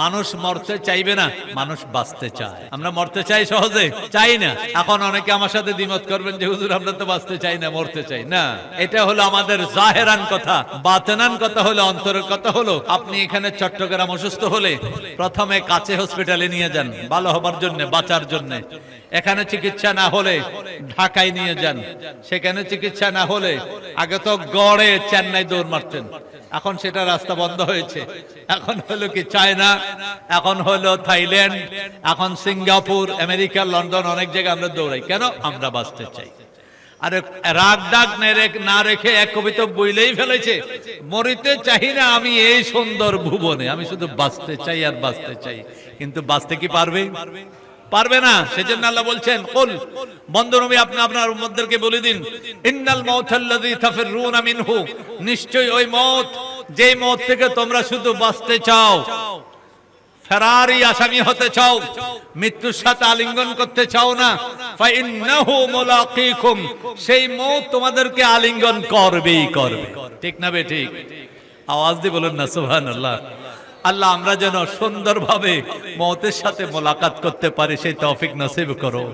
মানুষ মরতে চাইবে না, মানুষ বাঁচতে চায়। আমরা মরতে চাই সহজে? চাই না। এখন অনেকে আমার সাথে দ্বিমত করবেন যে, হুজুর, আমরা তো বাঁচতে চাই না, মরতে চাই। না, এটা হলো আমাদের জাহেরান কথা। বাতেনান কথা হলো, অন্তরের কথা হলো। আপনি এখানে চট্টগ্রাম অসুস্থ হলে প্রথমে কাছে হসপিটালে নিয়ে যান, ভালো হবার জন্য, বাঁচার জন্য। এখানে চিকিৎসা না হলে ঢাকায় নিয়ে যান। সেখানে চিকিৎসা না হলে আগে তো গড়ে চেন্নাই দৌড় মারতেন। এখন সেটা রাস্তা বন্ধ হয়েছে। এখন হলো কি চায়না, এখন হলো থাইল্যান্ড, এখন সিঙ্গাপুর, আমেরিকা, লন্ডন, অনেক জায়গায় আমরা দৌড়াই। কেন? আমরা বাঁচতে চাই। আর রাগ ডাক না রেখ- এক কবিতা বইলেই ফেলেছে, মরিতে চাই না আমি এই সুন্দর ভুবনে। আমি শুধু বাঁচতে চাই আর বাঁচতে চাই। কিন্তু বাঁচতে কি পারবে? পারবে না। সেজন্য আল্লাহ বলছেন, কুল, বন্ধু নবী, আপনি আপনার উম্মতদেরকে বলে দিন, ইন্নাল মাউতাল্লাযী তাফিরুনা মিনহু। নিশ্চয়ই ওই মত যেই মত থেকে তোমরা শুধু বাঁচতে চাও, ফেরারি আসামি হতে চাও, মৃত্যুর সাথে আলিঙ্গন করতে চাও না। ফাইন্নাহু মুলাকিকুম, সেই মত তোমাদেরকে আলিঙ্গন করবেই করবে। ঠিক না বে ঠিক? আওয়াজ দিয়ে বলুন না, সুবহানাল্লাহ। আল্লাহ, আমরা যেন সুন্দরভাবে মতের সাথে মোলাকাত করতে পারি, সেই তৌফিক নসিব করো।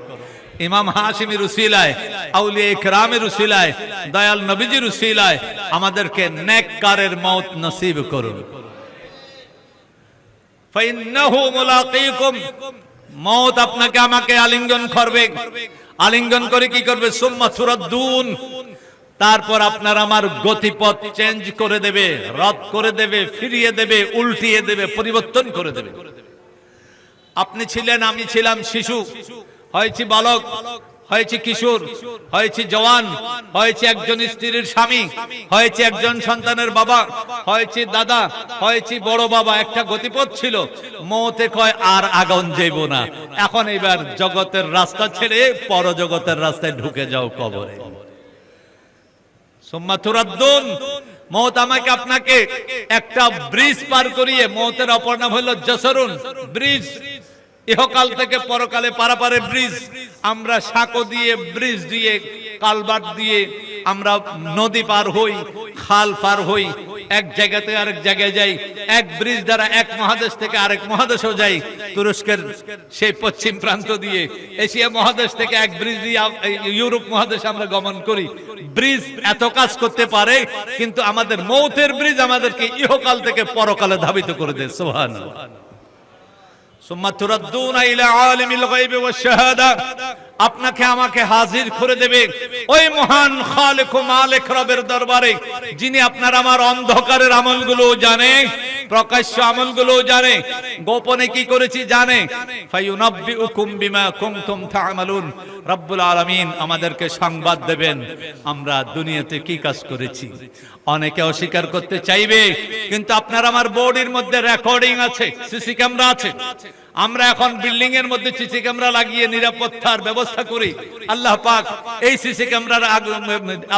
ইমাম হাশিমি রুসিলায় আউলিয়া ইকরামের রুসিলায় দয়াল নবীজি রুসিলায় আমাদেরকে নেককারের মত নসিব করুন। মত আপনাকে আমাকে আলিঙ্গন করবে। আলিঙ্গন করে কি করবে? সুম্মা তুরাদ্দুন তারপর আপনার আমার গতিপথ চেঞ্জ করে দেবে, রদ করে দেবে, ফিরিয়ে দেবে, উল্টিয়ে দেবে, পরিবর্তন করে দেবে। আপনি ছিলেন, আমি ছিলাম শিশু। হয়েছি বালক, হয়েছে কিশোর, হয়েছে জওয়ান, হয়েছে একজন স্ত্রীর স্বামী, হয়েছে একজন সন্তানের বাবা, হয়েছে দাদা, হয়েছে বড় বাবা। একটা গতিপথ ছিল, মতে কয়, আর আগুন যাইব না। এখন এবার জগতের রাস্তা ছেড়ে পরজগতের রাস্তায় ঢুকে যাও কবরে। মৌত আমাকে আপনাকে একটা ব্রিজ পার করিয়ে মতের অপর নাম হলো জসরুন ব্রিজ। ইহকাল থেকে পরকালে পারাপারে ব্রিজ। আমরা সাঁকো দিয়ে, ব্রিজ দিয়ে, কালবাট দিয়ে আমরা নদী পার হই, খাল পার হই, এক জায়গা থেকে আরেক জায়গায় যাই, এক ব্রিজ দ্বারা এক মহাদেশ থেকে আরেক মহাদেশও যাই। তুরস্কের সেই পশ্চিম প্রান্ত দিয়ে, এশিয়া মহাদেশ থেকে এক ব্রিজ দিয়ে ইউরোপ মহাদেশে আমরা গমন করি। ব্রিজ এত কাজ করতে পারে, কিন্তু আমাদের মৌতের ব্রিজ আমাদেরকে ইহকাল থেকে পরকালে ধাবিত করে দেয়। সোহান আপনাকে আমাকে হাজির করে দেবে ওই মহান খালেক মালিক রবের দরবারে, যিনি আপনার আমার অন্ধকারের আমলগুলো জানে, প্রকাশ্য আমলগুলো জানে, গোপনে কি করেছি জানে। রব্বুল আলামিন আমাদেরকে সংবাদ দেবেন, আমরা দুনিয়াতে কি কাজ করেছি? অনেকে অস্বীকার করতে চাইবে, কিন্তু আপনার আমার বোর্ডের মধ্যে রেকর্ডিং আছে সিসি ক্যামেরা আছে। আমরা এখন বিল্ডিং এর মধ্যে সিসি ক্যামেরা লাগিয়ে নিরাপত্তার ব্যবস্থা করি। আল্লাহ পাক এই সিসি ক্যামেরার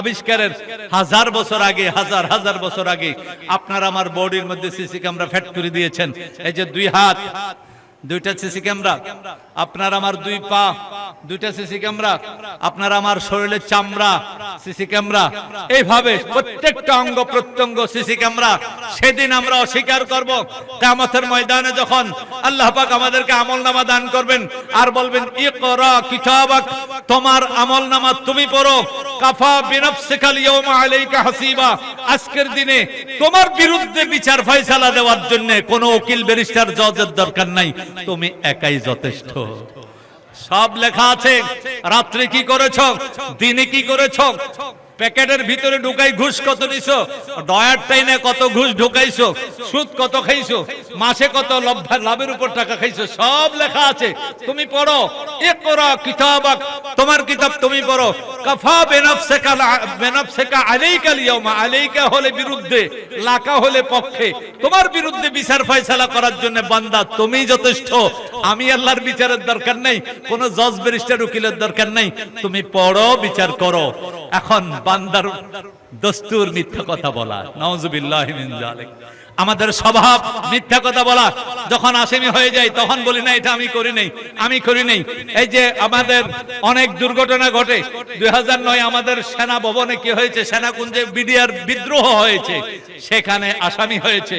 আবিষ্কারের হাজার বছর আগে, হাজার হাজার বছর আগে আপনার আমার বডির মধ্যে সিসি ক্যামেরা ফ্যাট করে দিয়েছেন। এই যে দুই হাত দুইটা সিসি ক্যামেরা। আপনার আমার দুই পা, দুইটা সিসি ক্যামেরা। আপনার আমার শরীরের চামড়া, সিসি ক্যামেরা। এইভাবে প্রত্যেকটা অঙ্গ প্রত্যঙ্গ সিসি ক্যামেরা। সেদিন আমরা অস্বীকার করব। কামতের ময়দানে যখন আল্লাহ পাক আমাদেরকে আমল নামা দান করবেন আর বলবেন কিতাবাক, তোমার আমল নামা তুমি পড়ো। কাফা বিনফসিকাল ইয়াউমা আলাইকা হাসিবা। আজকের দিনে তোমার বিরুদ্ধে বিচার ফয়সালা দেওয়ার জন্য কোনো উকিল, ব্যারিস্টার, জজের দরকার নাই। তুমি একাই যথেষ্ট। সব লেখা আছে রাত্রে কি করেছ? দিনে কি করেছ? প্যাকেটের ভিতরে ঢুকাই ঘুষ কত নিছো ডয়ার টাইনে কত ঘুষ ঢুকাইছো? সুদ কত খাইছো? মাসে কত লভ- লাভের উপর টাকা খাইছো? সব লেখা আছে। তুমি পড়ো। এ করো কিতাবাক তোমার কিতাব তুমি পড়ো। কাফা বেনাফসিকা বেনাফসিকা আলাইকাল ইয়াউমা। আলাইকা হলে বিরুদ্ধে, লাকা হলে পক্ষে। তোমার বিরুদ্ধে বিচার ফয়সালা করার জন্য বান্দা, তুমি যথেষ্ট। আমি আল্লাহর বিচারের দরকার নাই। কোন জজ ব্যারিস্টার, উকিলের দরকার নাই। তুমি পড়ো, বিচার করো। এখন বান্দার দস্তুর মিথ্যা কথা বলা। নাউজুবিল্লাহি আমাদের স্বভাব মিথ্যা কথা বলা। যখন আসামি হয়ে যায়, তখন বলি, না, এটা আমি করি নাই, আমি করি নাই। এই যে আমাদের অনেক দুর্ঘটনা ঘটে। দুই আমাদের সেনা ভবনে কি হয়েছে? সেনাকুঞ্জে বিডিআর বিদ্রোহ হয়েছে, সেখানে আসামি হয়েছে।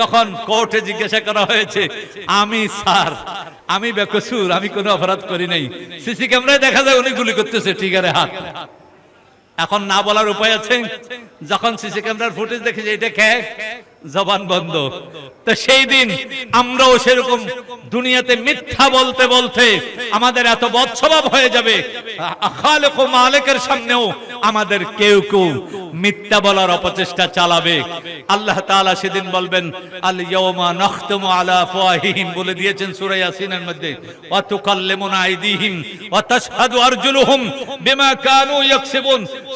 যখন কোর্টে জিজ্ঞাসা করা হয়েছে, আমি, স্যার, আমি বেকসুর, আমি কোনো অপরাধ করি নাই। সিসি ক্যামেরায় দেখা যায়, উনি গুলি করতেছে ঠিকারে হাত। এখন না বলার উপায় আছে? যখন সিসি ক্যামেরার ফুটেজ দেখি যে এটা খেয়ে জবান বন্ধ। তো সেই দিন আমরাও সেরকম দুনিয়াতে মিথ্যা বলতে বলতে আমাদের এত বৎসভাব হয়ে যাবে। খালেক ও মালিকের সামনেও আমাদের কেউ কেউ মিথ্যা বলার অপচেষ্টা চালাবে। আল্লাহ তাআলা সেদিন বলবেন, আল আলা বলে দিয়েছেন সূরা মধ্যে। কানু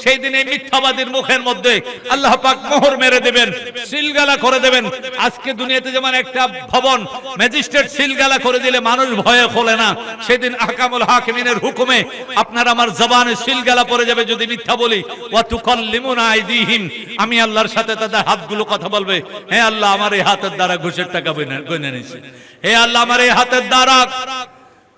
সেই মিথ্যাবাদীর মুখের মধ্যে আল্লাহ পাক মোহর মেরে দেবেন, সিলগালা করে দেবেন। আজকে দুনিয়াতে যেমন একটা ভবন, ম্যাজিস্ট্রেট সিলগালা করে দিলে মানুষ ভয়ে খোলে না। সেদিন আহকামুল হাকিমিনের হুকুমে আপনার আমার জবানে সিলগালা পড়ে যাবে যদি মিথ্যা বলি। তুকাল্লিমুনা আইদিহিম। আমি আল্লাহর সাথে তাদের হাতগুলো কথা বলবে। হে আল্লাহ, আমার এই হাতের দ্বারা ঘুষের টাকা গনে- নিয়েছে। হে আল্লাহ, আমার এই হাতের দ্বারা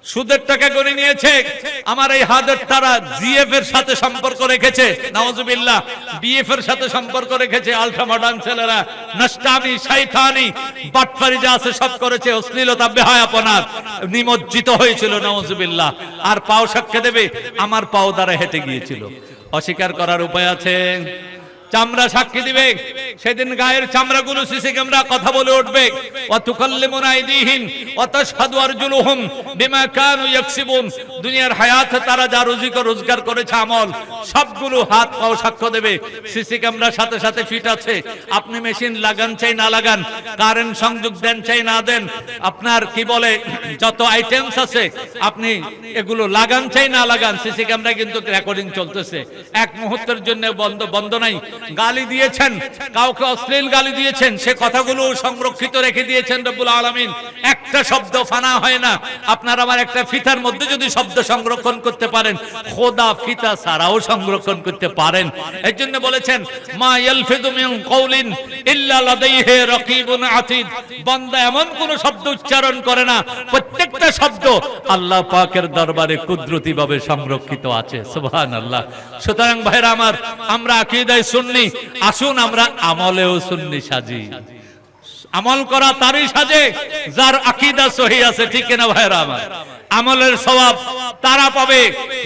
সুদের টাকা করে নিয়েছে। আমার এই হাতের তারা জিএফ এর সাথে সম্পর্ক রেখেছে। নওয়াজুবিল্লাহ বিএফ এর সাথে সম্পর্ক রেখেছে আলট্রা মডার্ন ছেলেরা। নষ্টামি শয়তানি বাটপারি যা আছে, সব করেছে। অশ্লীলতা বেহায়াপনার নিমজ্জিত হয়েছিল নওয়াজুবিল্লাহ আর পাও সাক্ষ্য দেবে, আমার পাও দ্বারা হেঁটে গিয়েছিল। অস্বীকার করার উপায় আছে? চামড়া সাক্ষী দিবে। সেদিন গায়ের চামড়াগুলো সিসি ক্যামেরা কথা বলে উঠবে। অতুকাল্লিমুন আইদিহিম, অতাশহাদু আরজুলুহুম, বিমা কানু ইয়াকসিবুন। দুনিয়ার হায়াতে তারা যা রুজি রোজগার করেছে আমল, সবগুলো হাত পাও সাক্ষ্য দেবে। সিসি ক্যামেরার সাথে সাথে ফিট আছে। আপনি মেশিন লাগান চাই না লাগান, কারেন্ট সংযোগ দেন চাই না দেন, আপনার কি বলে, যত আইটেমস আছে, আপনি এগুলো লাগান চাই না লাগান। সিসি ক্যামেরা কিন্তু রেকর্ডিং চলতেছে। এক মুহূর্তের জন্য বন্ধ বন্ধ নাই। গালি দিয়েছেন, কাউকে অশ্লীল গালি দিয়েছেন, সে কথাগুলো সংরক্ষিত রেখে দিয়েছেন রব্বুল আলামিন। একটা শব্দ ফানা হয় না। আপনার আমার একটা ফিতার মধ্যে যদি শব্দ সংরক্ষণ করতে পারেন, খোদা ফিতা ছাড়াও সংরক্ষণ করতে পারেন। এর জন্য বলেছেন, মা ইল্লা লাদাইহি রাকিবুন আতীদ। বান্দা এমন কোন শব্দ উচ্চারণ করে না, প্রত্যেকটা শব্দ আল্লাহ পাকের দরবারে কুদরতি ভাবে সংরক্ষিত আছে। সুবহানাল্লাহ। সুতরাং ভাইরা আমার, আমরা আকীদায় সুন্নি, আসুন আমরা আমলেও সুন্নি সাজি। আমল করা তারই সাজে, যার আকিদা সহি আছে, ঠিক কিনা ভাইরা আমার? আমলের সওয়াব তারা পাবে।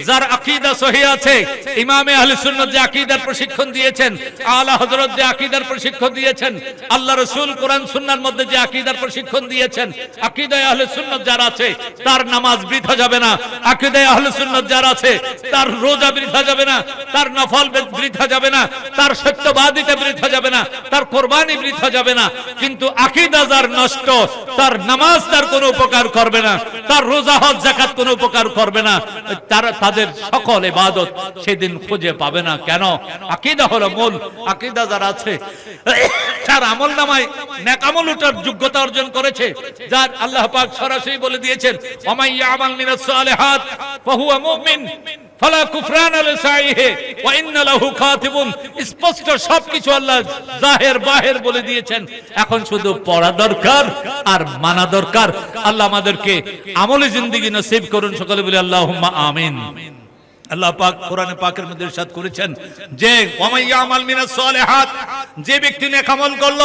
যার আকীদা সহি আছে, ইমামে আহলে সুন্নাত যে আকীদার প্রশিক্ষণ দিয়েছেন, আলা হযরত যে আকীদার প্রশিক্ষণ দিয়েছেন, আল্লাহ রাসূল কোরআন সুন্নাহর মধ্যে যে আকীদার প্রশিক্ষণ দিয়েছেন, আকীদায়ে আহলে সুন্নাত যার আছে, তার নামাজ বৃথা যাবে না। আকীদায়ে আহলে সুন্নাত যার আছে, তার রোজা বৃথা যাবে না, তার নফল বৃথা যাবে না, তার সত্যবাদিতা বৃথা যাবে না, তার কোরবানি বৃথা যাবে না। কিন্তু আকীদা যার নষ্ট, তার নামাজ তার কোনো উপকার করবে না, তার রোজা হজ জাকাত কোনো উপকার করবে না। তারা, তাদের সকল ইবাদত সেদিন খুঁজে পাবে না। কেন? আকীদা হলো মূল। আকীদা যার আছে, তার আমল নামায় নেকামল উঠার যোগ্যতা অর্জন করেছে, যার আল্লাহ পাক সরাসরি বলে দিয়েছেন আমাইয়া আমাল মিনাস সালেহাত, ফাহুয়া মুমিন। ফালা কুফরান আল সাইহে, ওয়া ইন্না লাহু কাতিবুন স্পষ্ট সবকিছু আল্লাহ জাহের বাহের বলে দিয়েছেন। এখন শুধু পড়া দরকার আর মানা দরকার। আল্লাহ আমাদেরকে আমলে জিন্দেগি নসিব করুন, সকলে বলি আল্লাহুম্মা আমিন। আল্লাহ পাক কোরআনে পাকের মধ্যে ইরশাদ করেছেন যে ওয়ামাইয়া আমাল মিনাস সালিহাত, যে ব্যক্তি নেক আমল করল,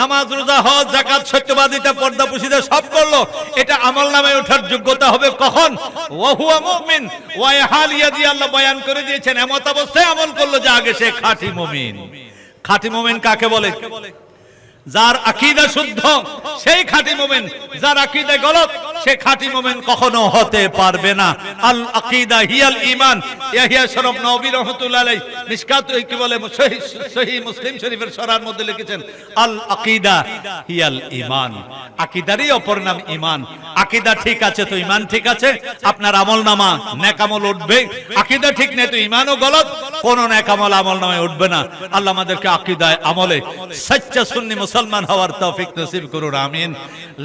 নামাজ, রোজা, হজ, যাকাত, সত্যবাদিতা পর্দা পুশিদা সব করল, এটা আমল নামায় ওঠার যোগ্যতা হবে কখন? ওয়া হুয়া মুমিন ওয়া হালিয়া দিয়ে আল্লাহ বয়ান করে দিয়েছেন, এমত অবস্থায় আমল করল যে আগে সে খাঁটি মুমিন। খাঁটি মুমিন কাকে বলে? যার আকীদা শুদ্ধ, সেই খাঁটি মোমেন। যার আকীদা গলত, সে খাঁটি মোমেন কখনো হতে পারবে না। আল আকীদা হিয়াল ঈমান। ইয়াহিয়া শরফ নবী রাহমাতুল্লাহ কি বলে সহিহ মুসলিম শরীফের সরার মধ্যে লিখেছেন, আল আকীদা হিয়াল ঈমান। আকীদারই অপর নাম ঈমান। আকীদা ঠিক আছে তো ঈমান ঠিক আছে? আপনার আমল নামা নেক আমল উঠবে। আকীদা ঠিক নেই তো ঈমানও গলত। কোন নেক আমল উঠবে না। আল্লাহ আমাদেরকে আকীদায় আমলে, সচ্চা সুন্নি মুসলমান হওয়ার তৌফিক নসিব করুন, আমিন।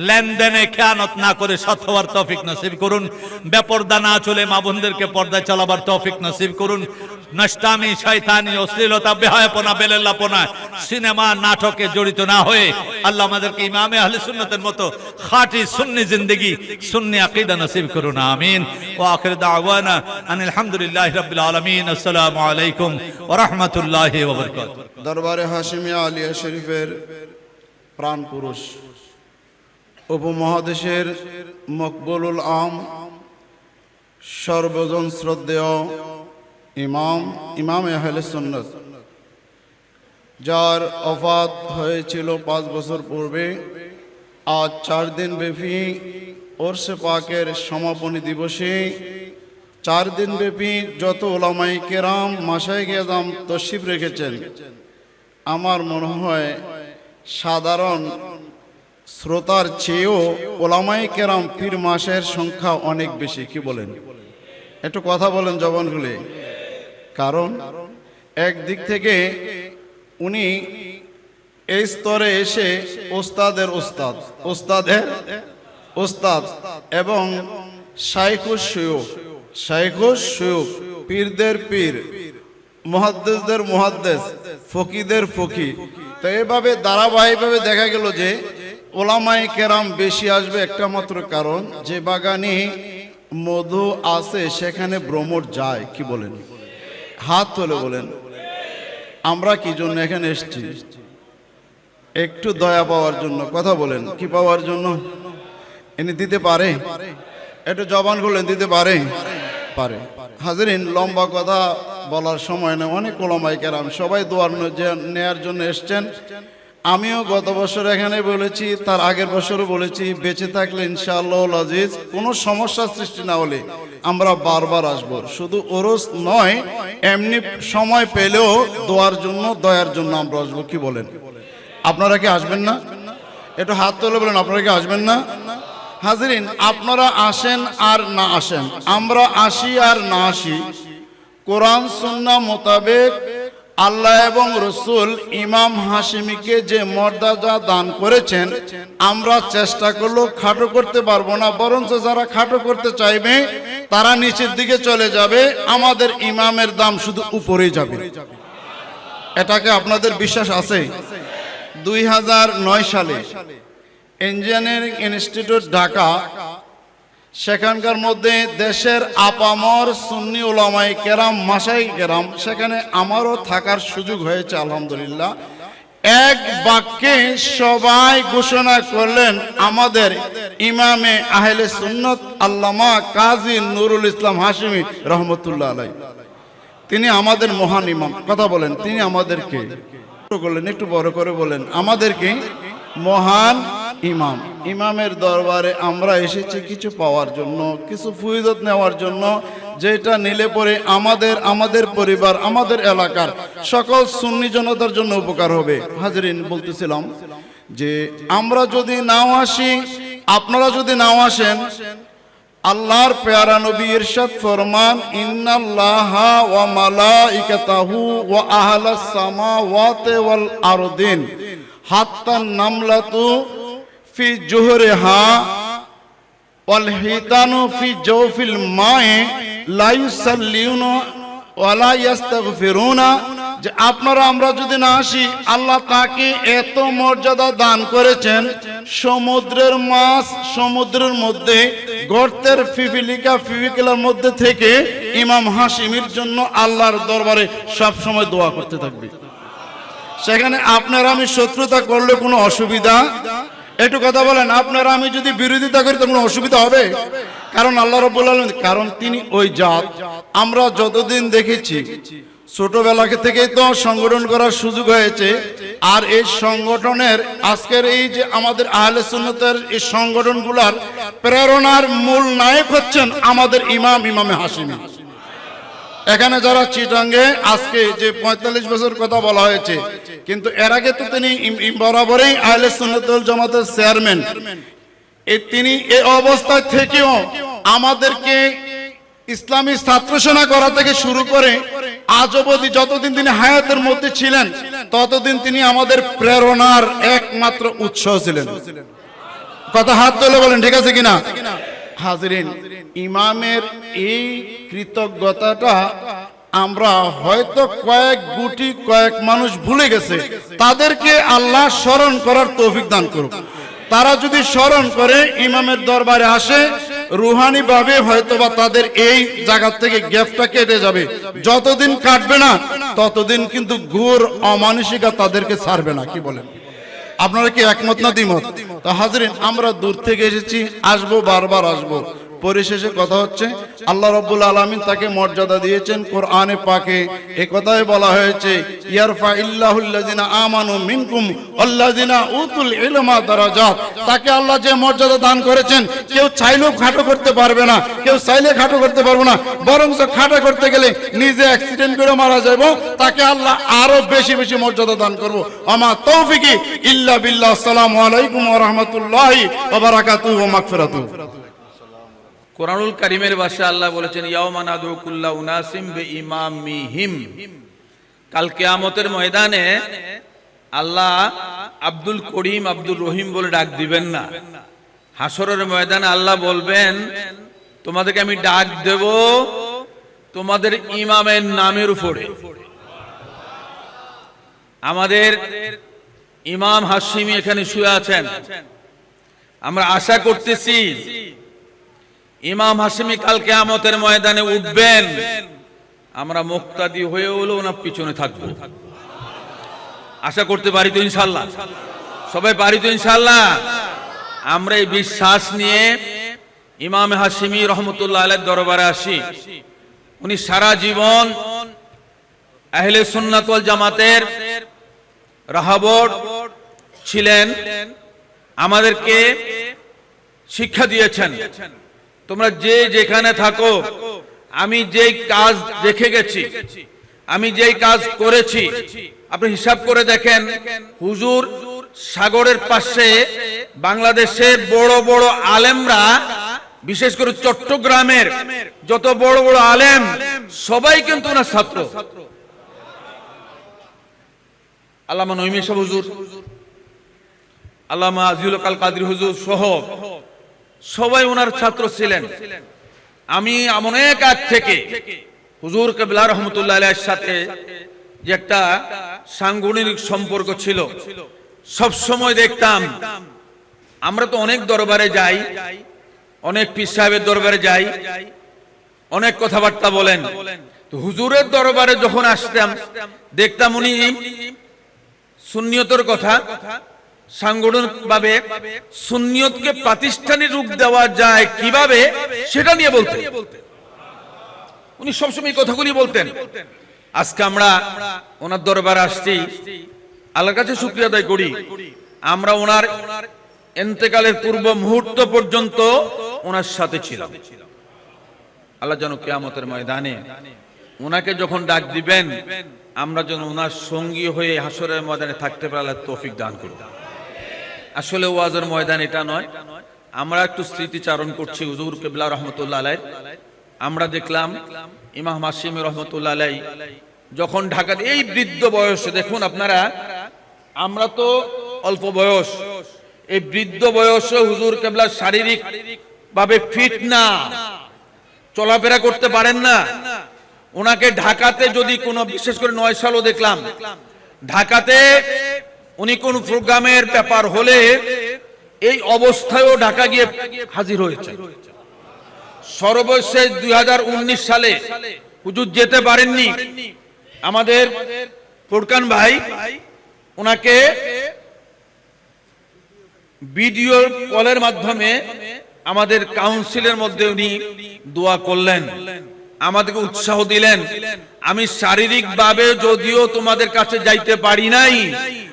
লেনদেনে খেয়ানত না করে সৎ হওয়ার তৌফিক নসিব করুন। বেপর্দা না চলে মা বোনদেরকে পর্দায় চালাবার তৌফিক নসিব করুন। নষ্টামি, শয়তানি, অশ্লীলতা, বেহায়াপনা, বেলেল্লাপনা, সিনেমা, নাটকে জড়িত না হয়ে আল্লাহ আমাদেরকে ইমামে আহলে সুন্নতের মতো খাঁটি সুন্নি জিন্দেগি, সুন্নি আকীদা নসিব করুন, আমিন। ওয়া আখির দাওয়ানা আনিল হামদুলিল্লাহি রাব্বিল আলামিন, আসসালামু আলাইকুম ওয়া রাহমাতুল্লাহি ওয়া বারাকাতুহু। দরবারে হাসিমিয়া আলিয়া শরীফের প্রাণ পুরুষ। উপমহাদেশের মকবুলুল আম, সর্বজন শ্রদ্ধেয় ইমাম ইমাম আহলে সুন্নত, যার অফাত হয়েছিল পাঁচ বছর পূর্বে, আজ চার দিন ব্যাপী ওরসে পাকের সমাপনী দিবসে চার দিন ব্যাপী যত ওলামাই কেরাম মাসায় গেদাম তশিব রেখেছেন। আমার মনে হয় সাধারণ শ্রোতার চেয়েও ওলামাই কেরাম পীর মাসের সংখ্যা অনেক বেশি, কি বলেন? একটু কথা বলেন জবান খুলে কারণ একদিক থেকে উনি এই স্তরে এসে ওস্তাদের ওস্তাদ ওস্তাদের ওস্তাদ এবং শাইখুস সুয়ুক শাইখুস সুয়ুক পীরদের পীর মহাদ্দেশদের মহাদ্দেশ ফকিদের ফকি তো এভাবে ধারাবাহিকভাবে দেখা গেল যে ওলামাই কেরাম বেশি আসবে একটা মাত্র কারণ, যে বাগানে মধু আছে, সেখানে ভ্রমর যায়, কি বলেন? হাত তুলে বলেন। আমরা কি জন্য এখানে এসেছি? একটু দয়া পাওয়ার জন্য, কথা বলেন, কি পাওয়ার জন্য? এনে দিতে পারে? একটু জবান করলেন দিতে পারে? পারে। হাজারিন, লম্বা কথা বলার সময় না অনেক ওলামাই কেরাম সবাই দোয়ার নেয়ার জন্য এসছেন। আমিও গত বছর এখানে বলেছি, তার আগের বছরও বলেছি, বেঁচে থাকলে ইনশাআল্লাহ আজিজ, কোনো সমস্যা সৃষ্টি না হলে আমরা বারবার আসব। শুধু ওরস নয়, এমনি সময় পেলেও দোয়ার জন্য, দয়ার জন্য আমরা আসব। কি বলেন? আপনারা কি আসবেন না? একটু হাত তুলে বলেন, আপনারা কি আসবেন না? হাজরিন, আপনারা আসেন আর না আসেন। আমরা আসি আর না আসি। কোরআন, সুন্না মোতাবেক আল্লাহ এবং রসুল ইমাম হাসিমিকে যে মর্যাদা দান করেছেন, আমরা চেষ্টা করলেও খাটো করতে পারব না, বরঞ্চ যারা খাটো করতে চাইবে, তারা নিচের দিকে চলে যাবে, আমাদের ইমামের দাম শুধু উপরেই যাবে। এটাকে আপনাদের বিশ্বাস আছে? দুই হাজার নয় সালে ইঞ্জিনিয়ারিং ইনস্টিটিউট ঢাকা। সেখানকার মধ্যে দেশের আপামর সুন্নি ওলামাই কেরাম মাসাই কেরাম, সেখানে আমারও থাকার সুযোগ হয়েছে, আলহামদুলিল্লাহ। এক বাক্যে সবাই ঘোষণা করলেন, আমাদের ইমামে আহলে সুন্নত আল্লামা কাজী নুরুল ইসলাম হাসিমি রহমতুল্লাহ আলাই তিনি আমাদের মহান ইমাম। কথা বলেন, তিনি আমাদেরকে। করলেন, একটু বড় করে বলেন, আমাদেরকে মহান ইমাম। ইমামের দরবারে আমরা এসেছি কিছু পাওয়ার জন্য, কিছু ফুইদত নেওয়ার জন্য, যেটা নিলে পরে আমাদের আমাদের পরিবার, আমাদের এলাকার সকল সুন্নি জনতার জন্য উপকার হবে। হাজরিন, বলতেছিলাম যে আমরা যদি নাও আসি, আপনারা যদি নাও আসেন, আল্লাহর পেয়ারা নবী ইরশাদ ফরমান, ইন্নাল্লাহা ওয়া মালাইকাতাহু ওয়া আহলাস সামাওয়াতি ওয়াল আরদিন হাত্তা নামলাতু ফি ওয়াল হিতানু ফি জawfil মায়ে, লা ইউসাল্লিউনা ওয়া লা ইস্তাগফিরুনা যে আপনারা, আমরা যদি না আসি, আল্লাহ তাকে এত মর্যাদা দান করেছেন, সমুদ্রের মাছ, সমুদ্রের মধ্যে, গর্তের ফিফিলিকা ফিফিকেলার মধ্যে থেকে ইমাম হাসিমির জন্য আল্লাহর দরবারে সব সময় দোয়া করতে থাকবে। সেখানে আপনার আমি শত্রুতা করলে কোনো অসুবিধা? একটু কথা বলেন, আপনার আমি যদি বিরোধিতা করি তো কোনো অসুবিধা হবে? কারণ আল্লাহ আলামিন, কারণ তিনি ওই জাত। আমরা যতদিন দেখেছি, ছোটবেলা থেকেই তো সংগঠন করার সুযোগ হয়েছে। আর এই সংগঠনের, আজকের এই যে আমাদের আহলে সুন্নতের এই সংগঠনগুলার প্রেরণার মূল নায়ক হচ্ছেন আমাদের ইমাম ইমামে হাসিমি এখানে যারা চিটাঙ্গে, আজকে যে পঁয়তাল্লিশ বছর কথা বলা হয়েছে, কিন্তু এর আগে তো তিনি বরাবরই আহলে সুন্নতুল জামাতের চেয়ারম্যান। তিনি এই অবস্থায় থেকেও আমাদেরকে ইসলামী ছাত্র সেনা করা থেকে শুরু করে আজ অবধি যতদিন তিনি হায়াতের মধ্যে ছিলেন, ততদিন তিনি আমাদের প্রেরণার একমাত্র উৎস ছিলেন। কথা হাত তুলে বলেন, ঠিক আছে কিনা? হাজরিন ইমামের এই কৃতজ্ঞতাটা আমরা হয়তো কয়েক গুটি কয়েক মানুষ ভুলে গেছে। তাদেরকে আল্লাহ স্মরণ করার তৌফিক দান করুক। তারা যদি স্মরণ করে, ইমামের দরবারে আসে রুহানি ভাবে হয়তোবা তাদের এই জায়গা থেকে গ্যাপটা কেটে যাবে। যতদিন কাটবে না, ততদিন কিন্তু ঘুর অমানসিকা তাদেরকে ছাড়বে না। কি বলেন? আপনারা কি একমত না দ্বিমত? তো হাজরিন, আমরা দূর থেকে এসেছি, আসব, বারবার আসব। পরিশেষে কথা হচ্ছে, আল্লাহ রব্বুল আলমিন তাকে মর্যাদা দিয়েছেন কোরআনে পাকে। এ কথাই বলা হয়েছে, ইয়ারফা ইল্লাহুল্লাযিনা আমানু মিনকুম আল্লাযিনা উতুল ইলমা দারাজাত। তাকে আল্লাহ যে মর্যাদা দান করেছেন, কেউ চাইলেও খাটো করতে পারবে না, কেউ চাইলে খাটো করতে পারবে না বরং খাটো করতে গেলে নিজে অ্যাক্সিডেন্ট করে মারা যাব তাকে আল্লাহ আরও বেশি বেশি মর্যাদা দান করব। আমা তৌফিকি ইল্লা বিল্লাহ, আসসালামু আলাইকুম ওয়া রাহমাতুল্লাহি ওয়া বারাকাতুহু ওয়া মাগফিরাতুহু। কোরআনুল করিমের ভাষা আল্লাহ বলেছেন ইয়াউমানাদু কুল্লা উনাসিম বে ইমামিহিম কাল কিয়ামতের ময়দানে আল্লাহ আব্দুল করিম আব্দুল রহিম বলে ডাক দিবেন না। হাসরের ময়দানে আল্লাহ বলবেন, তোমাদেরকে আমি ডাক দেব তোমাদের ইমামের নামের উপরে। আমাদের ইমাম হাসিমি এখানে শুয়ে আছেন। আমরা আশা করতেছি ইমাম হাসিমি কাল কেয়ামতের ময়দানে উঠবেন। আমরা মুক্তাদি হয়ে হলেও ওনার পিছনে থাকব। আশা করতে পারি তো ইনশাল্লাহ সবাই পারি তো ইনশাল্লাহ আমরা এই বিশ্বাস নিয়ে ইমাম হাসিমি রহমতুল্লাহ আলের দরবারে আসি। উনি সারা জীবন আহলে সুন্নাত জামাতের রাহাবট ছিলেন। আমাদেরকে শিক্ষা দিয়েছেন। তোমরা যে যেখানে থাকো, আমি যেই কাজ দেখে গেছি, আমি যেই কাজ করেছি, আপনি হিসাব করে দেখেন, হুজুর সাগরের পাশে বাংলাদেশের বড় বড় আলেমরা, বিশেষ করে চট্টগ্রামের যত বড় বড় আলেম, সবাই কিন্তু ওনার ছাত্র। আল্লামা সাহ হুজুর, আল্লামা আজিউল কাল কাদির হুজুর সহ সবাই ওনার ছাত্র ছিলেন। আমি অনেক আগ থেকে হুজুর কেবলা রহমতুল্লাহ সাথে যে একটা সাংগঠনিক সম্পর্ক ছিল। সব সময় দেখতাম, আমরা তো অনেক দরবারে যাই, অনেক পীর সাহেবের দরবারে যাই, অনেক কথাবার্তা বলেন। তো হুজুরের দরবারে যখন আসতাম, দেখতাম উনি সুন্নিয়তর কথা সাংগঠনিক ভাবে সুন্নিয়তকে প্রাতিষ্ঠানিক রূপ দেওয়া যায় কীভাবে, সেটা নিয়ে বলতেন। উনি সবসময় কথাগুলি বলতেন। আজকে আমরা ওনার দরবারে আসছি। আল্লাহর কাছে আদায় করি। আমরা ওনার এন্তেকালের পূর্ব মুহূর্ত পর্যন্ত ওনার সাথে ছিলাম। আল্লাহ যেন কেয়ামতের ময়দানে ওনাকে যখন ডাক দিবেন, আমরা যেন ওনার সঙ্গী হয়ে হাসরের ময়দানে থাকতে পারলে তৌফিক দান করুন। আসলে ওয়াজের ময়দান এটা নয়। আমরা একটু স্মৃতিচারণ করছি হুজুর কেবলা রহমতুল্লাহ আলাই আমরা দেখলাম ইমাম হাসিম রহমতুল্লাহ আলাই যখন ঢাকাতে এই বৃদ্ধ বয়সে, দেখুন আপনারা, আমরা তো অল্প বয়স। এই বৃদ্ধ বয়সে হুজুর কেবলা শারীরিক ভাবে ফিট না। চলাফেরা করতে পারেন না। ওনাকে ঢাকাতে যদি কোনো, বিশেষ করে নয় সালও দেখলাম, ঢাকাতে উনি কোন প্রোগ্রামের ব্যাপার হলে এই অবস্থায়ও ঢাকা গিয়ে হাজির হয়েছে সর্বশেষ দুই সালে হুজুর যেতে পারেননি। আমাদের ফুরকান ভাই, ওনাকে ভিডিও কলের মাধ্যমে আমাদের কাউন্সিলের মধ্যে উনি দোয়া করলেন। আমাদেরকে উৎসাহ দিলেন। আমি শারীরিক ভাবে যদিও তোমাদের কাছে যাইতে পারি নাই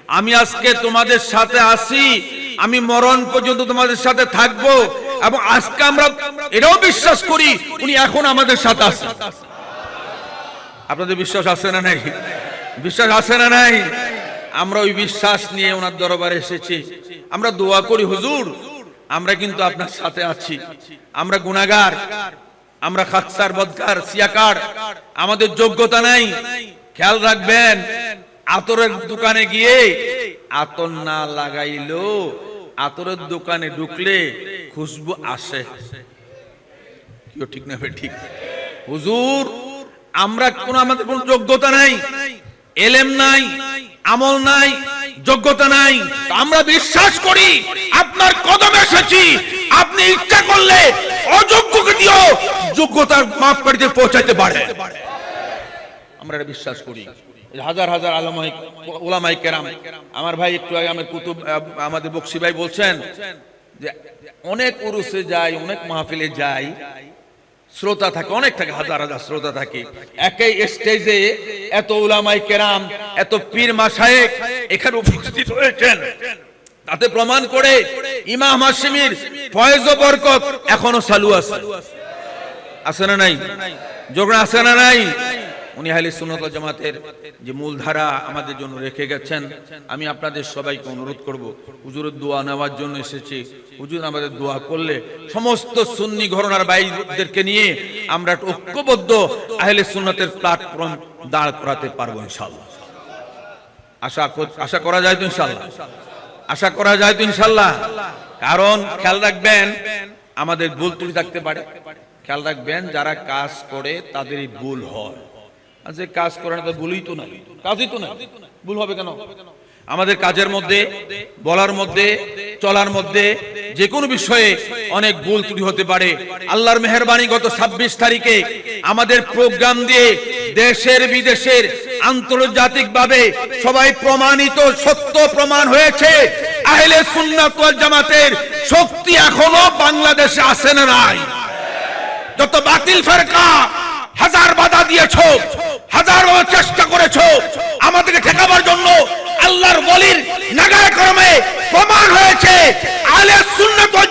আমি আজকে তোমাদের সাথে আসি। আমি মরণ পর্যন্ত তোমাদের সাথে থাকব এবং আজকে আমরা এটাও বিশ্বাস করি উনি এখন আমাদের সাথে আছেন। আপনাদের বিশ্বাস আছে না নাই? বিশ্বাস আছে না নাই? আমরা ওই বিশ্বাস নিয়ে ওনার দরবারে এসেছি। আমরা দোয়া করি, হুজুর, আমরা কিন্তু আপনার সাথে আছি। আমরা গুনাগার আমরা খাকসার বদকার সিয়াকার, আমাদের যোগ্যতা নাই। খেয়াল রাখবেন আতরের দোকানে গিয়ে আতর না লাগাইলো, আতরের দোকানে ঢুকলে খুশবু আসে। কেউ ঠিক না ঠিক। হুজুর, আমরা কোনো আমাদের কোনো যোগ্যতা নাই, এলেম নাই, আমল নাই, যোগ্যতা নাই। আমরা বিশ্বাস করি, আপনার কদমে এসেছি, আপনি ইচ্ছা করলে অযোগ্যকে দিও যোগ্যতার মাপকাঠিতে পৌঁছাইতে পারে আমরা বিশ্বাস করি। হাজার হাজার আলমাই ওলামাই কেরাম। আমার ভাই একটু আগে আমার কুতুব আমাদের বক্সি ভাই বলছেন যে অনেক উরুসে যাই, অনেক মাহফিলে যাই, শ্রোতা থাকে, অনেক থাকে, হাজার হাজার শ্রোতা থাকে। একই স্টেজে এত উলামাই কেরাম, এত পীর মাসায়েক এখানে উপস্থিত হয়েছেন। তাতে প্রমাণ করে ইমাম হাসিমির ফয়েজ ও বরকত এখনও চালু আছে। আছে না নাই? যোগনা আছে না নাই? উনি সুন্নত ওয়াল জামাতের যে মূলধারা আমাদের জন্য রেখে গেছেন, আমি আপনাদের সবাইকে অনুরোধ করব, হুজুরের দোয়া নেওয়ার জন্য এসেছি। হুজুর আমাদের দোয়া করলে সমস্ত সুন্নি ঘরনার বাইদেরকে নিয়ে আমরা ঐক্যবদ্ধ আহলে সুন্নতের প্ল্যাটফর্ম দাঁড় করাতে পারব ইনশাল্লাহ আশা আশা করা যায় তো ইনশাল্লাহ আশা করা যায় তো ইনশাল্লাহ কারণ খেয়াল রাখবেন, আমাদের ভুল ত্রুটি থাকতে পারে। খেয়াল রাখবেন, যারা কাজ করে তাদেরই ভুল হয়। যে কাজ করে না তার ভুলই তো নাই। কাজই তো নাই। ভুল হবে কেন? আমাদের কাজের মধ্যে বলার মধ্যে চলার মধ্যে যে কোনো বিষয়ে অনেক ভুল ত্রুটি হতে পারে। আল্লাহর মেহরবানি গত ছাব্বিশ তারিখে আমাদের প্রোগ্রাম দিয়ে দেশের বিদেশের আন্তর্জাতিক ভাবে সবাই প্রমাণিত সত্য প্রমাণ হয়েছে। আহলে সুন্নাত ওয়াল জামাতের শক্তি এখনও বাংলাদেশে আসে না নাই। যত বাতিল ফেরকা হাজার বাধা দিয়েছ হাজার চেষ্টা করেছ আমাদেরকে ঠেকাবার জন্য। আল্লাহর বলির নাগায় ক্রমে প্রমাণ হয়েছে আলে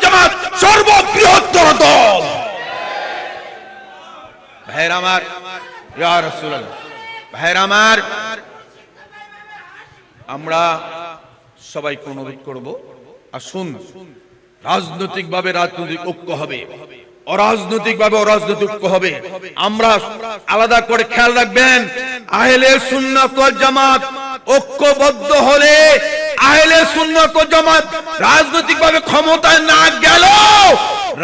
জামাত সর্ববৃহত্তর দল। আমার, ইয়া রাসূলুল্লাহ আমার, আমরা সবাইকে অনুরোধ করব, আসুন রাজনৈতিক ভাবে রাজনৈতিক ঐক্য হবে। অরাজনৈতিক ভাবে অরাজনৈতিক হবে। আমরা আলাদা করে খেয়াল রাখবেন, আহলে সুন্নাত জামাত ঐক্যবদ্ধ হলে আহলে সুন্নাত জামাত রাজনৈতিক ভাবে ক্ষমতায় না গেল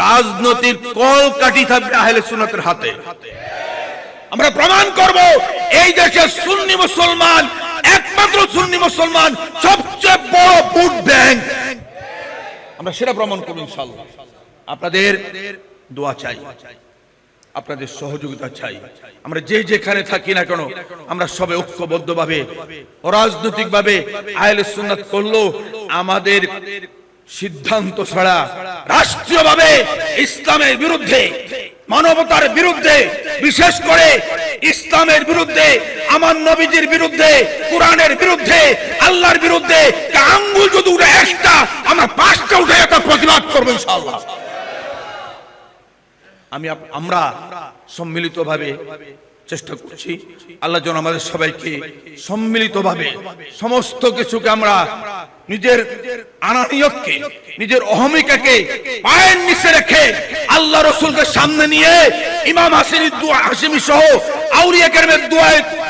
রাজনৈতিক কল কাটি থাকবে আহলে সুন্নাতের হাতে। আমরা প্রমাণ করব, এই দেশের সুন্নি মুসলমান, একমাত্র সুন্নি মুসলমান, সবচেয়ে বড় ভোট ব্যাংক। আমরা সেটা প্রমাণ করব ইনশাআল্লাহ। আপনাদের দোয়া চাই। আপনাদের সহযোগিতা চাই। আমরা যে যেখানে থাকি না কেন, আমরা ঐক্যবদ্ধভাবে অরাজনৈতিক ভাবে আহলে সুন্নাত করল আমাদের সিদ্ধান্ত ছাড়া রাষ্ট্রীয়ভাবে ইসলামের বিরুদ্ধে, মানবতার বিরুদ্ধে, বিশেষ করে ইসলামের বিরুদ্ধে, আমার নবীজির বিরুদ্ধে, কোরআনের বিরুদ্ধে, আল্লাহর বিরুদ্ধে আঙ্গুল যদি উঠে একটা, আমরা পাঁচটা উঠে একটা প্রতিবাদ করব ইনশাআল্লাহ। আমি আমরা সম্মিলিতভাবে চেষ্টা করছি। আল্লাহ যেন আমাদের সবাইকে সম্মিলিতভাবে সমস্ত কিছুকে আমরা নিজের আনানিয়তকে, নিজের অহমিকাকে পায়ের নিচে রেখে আল্লাহ রসুলকে সামনে নিয়ে ইমাম হাসিনী হাসিমি সহ আউলিয়া কেরামের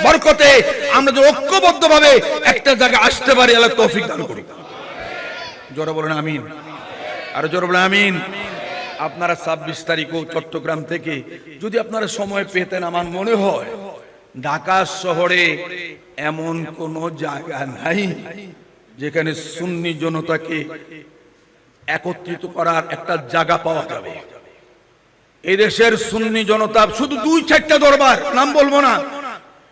বরকতে আমরা যে ঐক্যবদ্ধভাবে একটা জায়গায় আসতে পারি, আল্লাহ তৌফিক দান করি জোরে বলেন আমিন। আর জোরে বলেন আমিন। আপনারা ছাব্বিশ তারিখও চট্টগ্রাম থেকে যদি আপনারা সময় পেতেন, আমার মনে হয় ঢাকা শহরে এমন কোন জায়গা নাই যেখানে সুন্নি জনতাকে একত্রিত করার একটা জায়গা পাওয়া যাবে। এদেশের সুন্নি জনতা শুধু দুই, চারটা দরবার, নাম বলব না,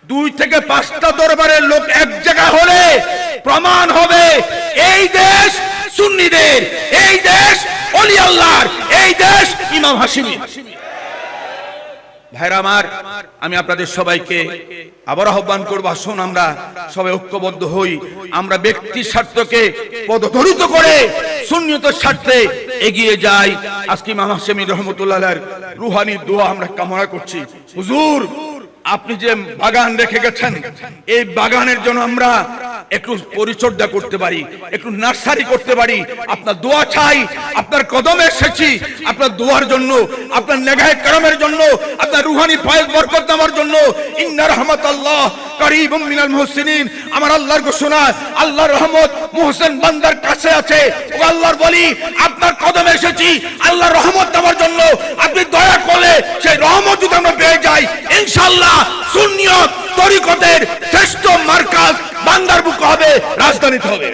দুই থেকে পাঁচটা দরবারের লোক এক জায়গা হলে প্রমাণ হবে, এই দেশ সুন্নিদের, এই দেশ অলি আল্লাহর। এই দেশ ইমাম হাসিমি ভাইরা আমার, আমি আপনাদের সবাইকে আবার আহ্বান আসুন আমরা সবাই ঐক্যবদ্ধ হই। আমরা স্বার্থকে করে স্বার্থে এগিয়ে যাই। আজকে ইমাম হাসেমি রহমতুল্লাহ রুহানি দোয়া আমরা কামনা করছি। হুজুর, আপনি যে বাগান রেখে গেছেন, এই বাগানের জন্য আমরা একটু পরিচর্যা করতে পারি, একটু নার্সারি করতে পারি। আপনার দোয়া চাই, আপনার কদমে এসেছি। আপনার দোয়ার জন্য, আপনার নেঘায় কারমের জন্য, আপনার রুহানি পায়ের বরকত নামার জন্য। ইন্না রহমত আল্লাহ করিবুম মিনাল মুহসিনিন। আমার আল্লাহর ঘোষণা, আল্লাহর রহমত মুহসিন বান্দার কাছে আছে। ও আল্লাহর বলি, আপনার কদমে এসেছি, আল্লাহর রহমত দেওয়ার জন্য। আপনি দয়া করলে সেই রহমত যদি আমরা পেয়ে যাই, ইনশাআল্লাহ সুন্নিয়ত তরিকতের শ্রেষ্ঠ মার্কাজ বান্দার বুক হবে, রাজধানীতে হবে।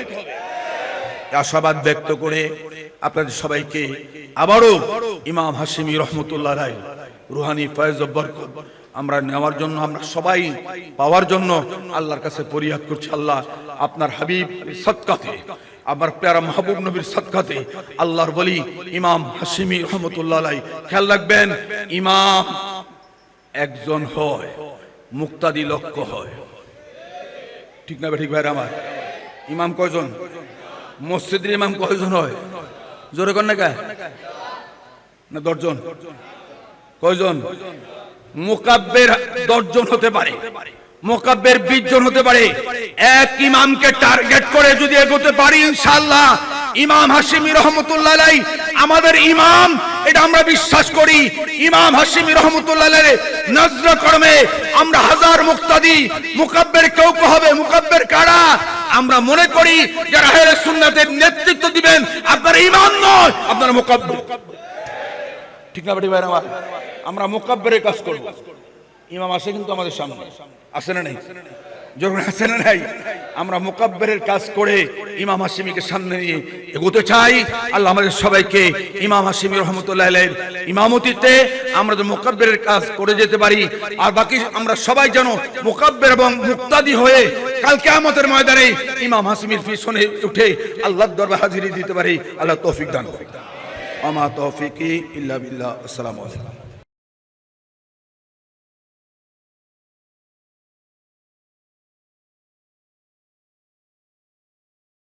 আশাবাদ ব্যক্ত করে আপনাদের সবাইকে আবারও ইমাম হাসিমি রহমতুল্লাহ রায়, রুহানি ফয়েজ বরকত, আমরা নেওয়ার জন্য, আমরা সবাই পাওয়ার জন্য আল্লাহর কাছে ফরিয়াদ করছি। আল্লাহ আপনার হাবিব সৎকাতে আমার প্যারা মাহবুব নবীর সৎকাতে আল্লাহর বলি ইমাম হাসিমি রহমতুল্লাহ খেয়াল রাখবেন, ইমাম একজন হয়, মুক্তাদি লক্ষ্য হয়। ঠিক না ঠিক ভাইরা আমার? ইমাম কয়জন? মসজিদের ইমাম কয়জন হয়? জোরে কর না না দশজন। কয়জন? মোকাব্বের দশজন হতে পারে। মোকাব্বের বিশ হতে পারে। এক ইমামকে টার্গেট করে যদি এগোতে পারি, ইনশাআল্লাহ। ইমাম হাসিমি রহমতুল্লাহ আমাদের ইমাম, এটা আমরা বিশ্বাস করি। ইমাম হাসিমি রহমতুল্লাহ নজর কর্মে আমরা হাজার মুক্তাদি, মুকাব্বের কেউ কেউ হবে, মুকাব্বের কারা? আমরা মনে করি যারা হেরে সুন্নাতের নেতৃত্ব দিবেন, আপনার ইমাম নয়, আপনার মুকাব্বির। ঠিক না ভাইরা আমার? আমরা মোকাব্বের কাজ করব। ইমাম আসে কিন্তু আমাদের সামনে। আসে না নাই? যখন আসে না নাই, আমরা মোকাব্বের কাজ করে ইমাম হাসিমিকে সামনে নিয়ে এগোতে চাই। আল্লাহ আমাদের সবাইকে ইমাম হাসিমি রহমতুল্লাহ ইমামতিতে আমরা যে মোকাব্বের কাজ করে যেতে পারি, আর বাকি আমরা সবাই যেন মোকাব্বের এবং মুক্তাদি হয়ে কালকে আমাদের ময়দানে ইমাম হাসিমির পিছনে উঠে আল্লাহ দরবার হাজিরি দিতে পারি। আল্লাহ তৌফিক দান আমা তৌফিকি ইল্লা বিল্লাহ। আসসালামু আলাইকুম।